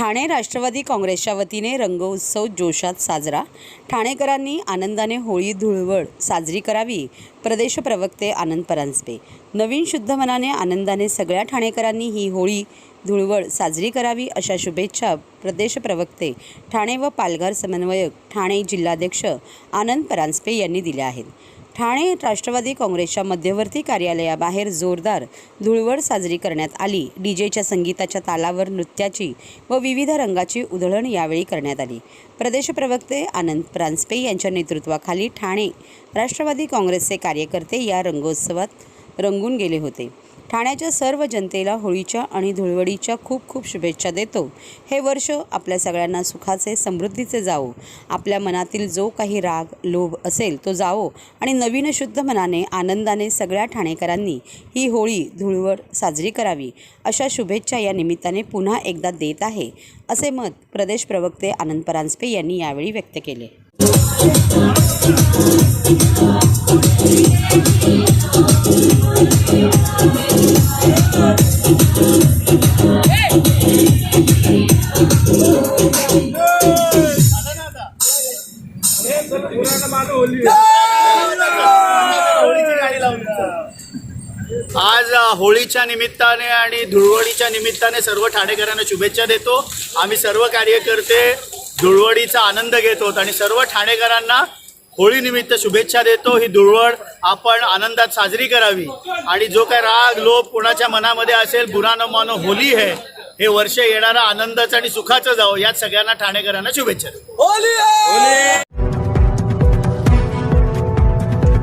ठाणे राष्ट्रवादी काँग्रेसच्या वतीने रंगोत्सव जोशात साजरा. ठाणेकरांनी आनंदाने होळी धुळवड साजरी करावी. प्रदेश प्रवक्ते आनंद परांजपे. नवीन शुद्ध मनाने आनंदाने सगळ्या ठाणेकरांनी ही होळी धुळवड साजरी करावी अशा शुभेच्छा प्रदेश प्रवक्ते ठाणे व पालघर समन्वयक ठाणे जिल्हाध्यक्ष आनंद परांजपे यांनी दिल्या आहेत. ठाणे राष्ट्रवादी काँग्रेसच्या मध्यवर्ती कार्यालयाबाहेर जोरदार धुळवड साजरी करण्यात आली. डीजेच्या संगीताच्या तालावर नृत्याची व विविध रंगाची उधळण यावेळी करण्यात आली. प्रदेश प्रवक्ते आनंद प्रांजपे यांच्या नेतृत्वाखाली ठाणे राष्ट्रवादी काँग्रेसचे कार्यकर्ते या रंगोत्सवात रंगून गेले होते. ठाण्याच्या सर्व जनतेला होळीच्या आणि धुळवडीच्या खूप खूप शुभेच्छा देतो. हे वर्ष आपल्या सगळ्यांना सुखाचे समृद्धीचे जावो. आपल्या मनातील जो काही राग लोभ असेल तो जावो आणि नवीन शुद्ध मनाने आनंदाने सगळ्या ठाणेकरांनी ही होळी धुळवड साजरी करावी. अशा शुभेच्छा या निमित्ताने पुन्हा एकदा देत आहे असे मत प्रदेश प्रवक्ते आनंद परांजपे यांनी यावेळी व्यक्त केले. आज होळीच्या निमित्ताने आणि धुळवडीच्या निमित्ताने सर्व ठाणेकरांना शुभेच्छा देतो. आम्ही सर्व कार्यकर्ते धुळवडीचा आनंद घेतो आणि सर्व ठाणेकरांना होळीनिमित्त शुभेच्छा देतो. ही धुळवड आपण आनंदात साजरी करावी. आणि जो काय राग लोभ कोणाच्या मनामध्ये असेल बुरा न मानो होली है हे वर्ष येणारा आनंदाचं आणि सुखाचं जावं यात सगळ्यांना ठाणेकरांना शुभेच्छा देतो.